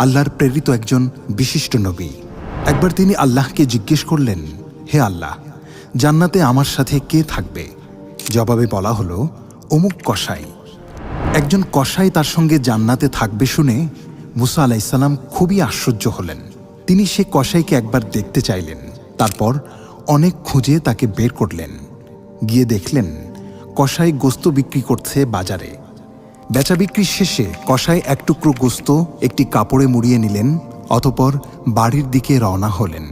আল্লাহর প্রেরিত একজন বিশিষ্ট নবী। একবার তিনি আল্লাহকে জিজ্ঞেস করলেন, হে আল্লাহ, জান্নাতে আমার সাথে কে থাকবে? জবাবে বলা হলো, অমুক কসাই। একজন কসাই তার সঙ্গে জান্নাতে থাকবে শুনে মুসা আলাইসাল্লাম খুবই আশ্চর্য হলেন। তিনি সে কসাইকে একবার দেখতে চাইলেন, তারপর অনেক খুঁজে তাকে বের করলেন। গিয়ে দেখলেন, কসাই গোস্ত বিক্রি করছে বাজারে। বেচা বিক্রির শেষে কসাই এক টুকরো গোস্ত, একটি কাপড়ে মুড়িয়ে নিলেন, অতপর বাড়ির দিকে রওনা হলেন।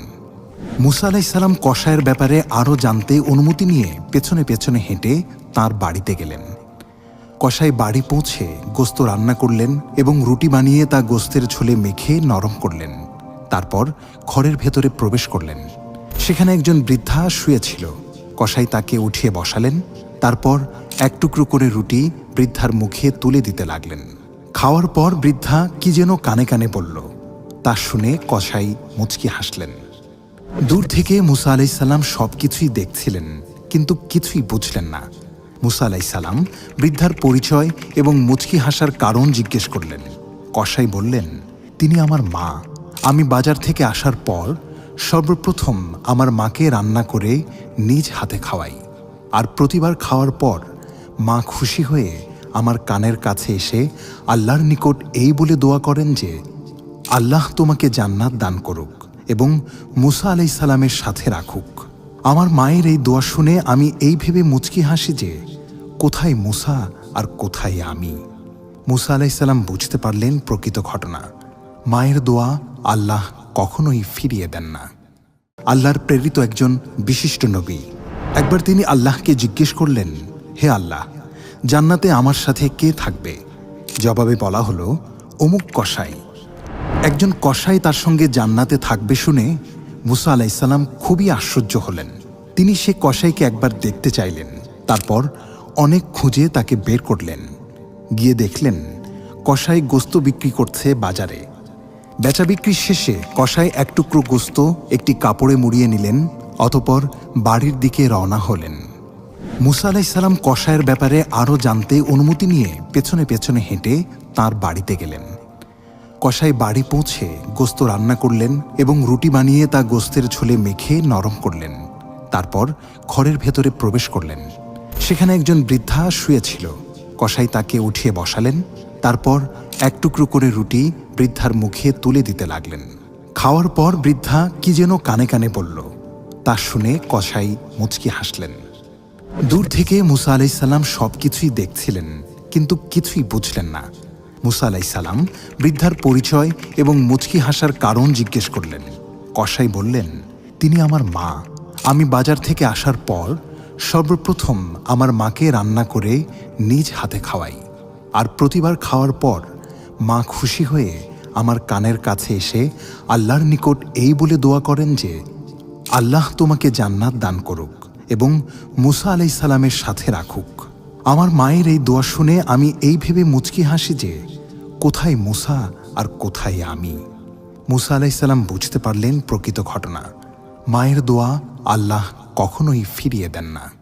মুসা আলাইসাল্লাম কসাইয়ের ব্যাপারে আরও জানতে অনুমতি নিয়ে পেছনে পেছনে হেঁটে তার বাড়িতে গেলেন। কসাই বাড়ি পৌঁছে গোস্ত রান্না করলেন এবং রুটি বানিয়ে তা গোস্তের ঝোলে মেখে নরম করলেন। তারপর ঘরের ভেতরে প্রবেশ করলেন। সেখানে একজন বৃদ্ধা শুয়েছিল। কসাই তাকে উঠিয়ে বসালেন। তারপর এক টুকরো করে রুটি বৃদ্ধার মুখে তুলে দিতে লাগলেন। খাওয়ার পর বৃদ্ধা কি যেন কানে কানে বলল। তা শুনে কসাই মুচকি হাসলেন। দূর থেকে মুসা আলাইসাল্লাম সব কিছুই দেখছিলেন, কিন্তু কিছুই বুঝলেন না। মুসা আলাইসাল্লাম বৃদ্ধার পরিচয় এবং মুচকি হাসার কারণ জিজ্ঞেস করলেন। কসাই বললেন, তিনি আমার মা। আমি বাজার থেকে আসার পর সর্বপ্রথম আমার মাকে রান্না করে নিজ হাতে খাওয়াই। আর প্রতিবার খাওয়ার পর মা খুশি হয়ে আমার কানের কাছে এসে আল্লাহর নিকট এই বলে দোয়া করেন যে, আল্লাহ তোমাকে জান্নাত দান করুক এবং মুসা আলাই সালামের সাথে রাখুক। আমার মায়ের এই দোয়া শুনে আমি এই ভেবে মুচকি হাসি যে, কোথায় মুসা আর কোথায় আমি? মুসা আলাইসাল্লাম বুঝতে পারলেন প্রকৃত ঘটনা। মায়ের দোয়া আল্লাহ কখনোই ফিরিয়ে দেন না। আল্লাহর প্রেরিত একজন বিশিষ্ট নবী। একবার তিনি আল্লাহকে জিজ্ঞেস করলেন, হে আল্লাহ, জান্নাতে আমার সাথে কে থাকবে? জবাবে বলা হলো, অমুক কসাই। একজন কসাই তার সঙ্গে জান্নাতে থাকবে শুনে মুসা আলাইসাল্লাম খুবই আশ্চর্য হলেন। তিনি সে কসাইকে একবার দেখতে চাইলেন, তারপর অনেক খুঁজে তাকে বের করলেন। গিয়ে দেখলেন, কসাই গোস্ত বিক্রি করছে বাজারে। বেচা বিক্রির শেষে কসাই এক টুকরো গোস্ত, একটি কাপড়ে মুড়িয়ে নিলেন অতপর বাড়ির দিকে রওনা হলেন। মুসা আলাইসাল্লাম কসাইয়ের ব্যাপারে আরও জানতে অনুমতি নিয়ে পেছনে পেছনে হেঁটে তার বাড়িতে গেলেন। কসাই বাড়ি পৌঁছে গোস্ত রান্না করলেন এবং রুটি বানিয়ে তা গোস্তের ঝোলে মেখে নরম করলেন। তারপর ঘরের ভেতরে প্রবেশ করলেন। সেখানে একজন বৃদ্ধা শুয়েছিল। কসাই তাকে উঠিয়ে বসালেন। তারপর এক টুকরো করে রুটি বৃদ্ধার মুখে তুলে দিতে লাগলেন। খাওয়ার পর বৃদ্ধা কি যেন কানে কানে বলল তা শুনে কসাই মুচকি হাসলেন। দূর থেকে মুসা আলাইসাল্লাম সব কিছুই দেখছিলেন, কিন্তু কিছুই বুঝলেন না। মুসা আলাইসাল্লাম বৃদ্ধার পরিচয় এবং মুচকি হাসার কারণ জিজ্ঞেস করলেন। কসাই বললেন, তিনি আমার মা। আমি বাজার থেকে আসার পর সর্বপ্রথম আমার মাকে রান্না করে নিজ হাতে খাওয়াই। আর প্রতিবার খাওয়ার পর মা খুশি হয়ে আমার কানের কাছে এসে আল্লাহর নিকট এই বলে দোয়া করেন যে আল্লাহ তোমাকে জান্নাত দান করুক এবং মুসা আলাই সালামের সাথে রাখুক। আমার মায়ের এই দোয়া শুনে আমি এই ভেবে মুচকি হাসি যে, কোথায় মুসা আর কোথায় আমি? মুসা আলাইসাল্লাম বুঝতে পারলেন প্রকৃত ঘটনা। মায়ের দোয়া আল্লাহ কখনোই ফিরিয়ে দেন না।